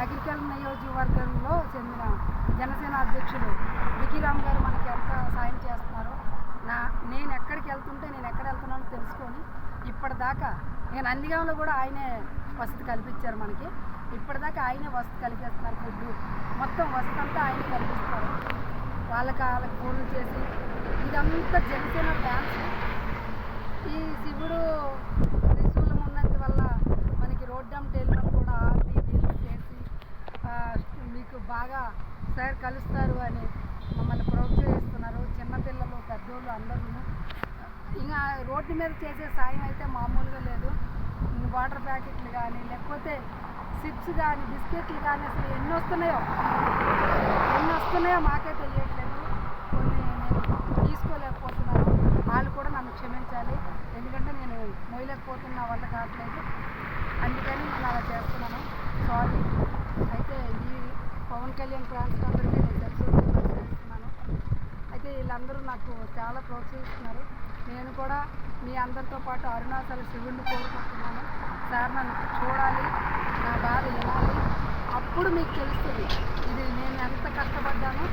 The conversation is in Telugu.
అగ్రికల్ నియోజకవర్గంలో చెందిన జనసేన అధ్యక్షుడు వికీరామ్ గారు మనకి ఎంత సాయం చేస్తున్నారో నా నేను ఎక్కడికి వెళ్తుంటే నేను ఎక్కడ వెళ్తున్నానో తెలుసుకొని ఇప్పటిదాకా నేను అందిగంలో కూడా ఆయనే వసతి కల్పించారు మనకి. ఇప్పటిదాకా ఆయనే వసతి కల్పిస్తున్నారు ఫుడ్ మొత్తం వసతి అంతా ఆయనే కల్పిస్తారు వాళ్ళకి వాళ్ళకి ఫోన్లు చేసి ఇదంతా జనసేన ఫ్యాన్స్ బాగా సార్ కలుస్తారు అని మమ్మల్ని ప్రోత్సహిస్తున్నారు చిన్నపిల్లలు పెద్దోళ్ళు అందరూ. ఇంకా రోడ్డు మీద చేసే సాయం అయితే మామూలుగా లేదు. వాటర్ ప్యాకెట్లు కానీ లేకపోతే చిప్స్ కానీ బిస్కెట్లు కానీ అసలు ఎన్ని వస్తున్నాయో? ఎన్ని వస్తున్నాయో మాకే తెలియట్లేదు. కొన్ని నేను తీసుకోలేకపోతున్నాను. వాళ్ళు కూడా నన్ను క్షమించాలి. ఎందుకంటే నేను మోయలేకపోతున్న వల్ల కావట్లేదు. అందుకని నేను అలా చేస్తున్నాను. సారీ అయితే కళ్యాణ్ ఫ్రాన్స్ అందరికీ నేను చేస్తున్నాను. అయితే వీళ్ళందరూ నాకు చాలా ప్రోత్సహిస్తున్నారు. నేను కూడా మీ అందరితో పాటు అరుణాచల శివుడిని కోరుకుంటున్నాను. సార్ నన్ను చూడాలి నా బాధ వినాలి. అప్పుడు మీకు తెలుస్తుంది. ఇది నేను ఎంత కష్టపడ్డానో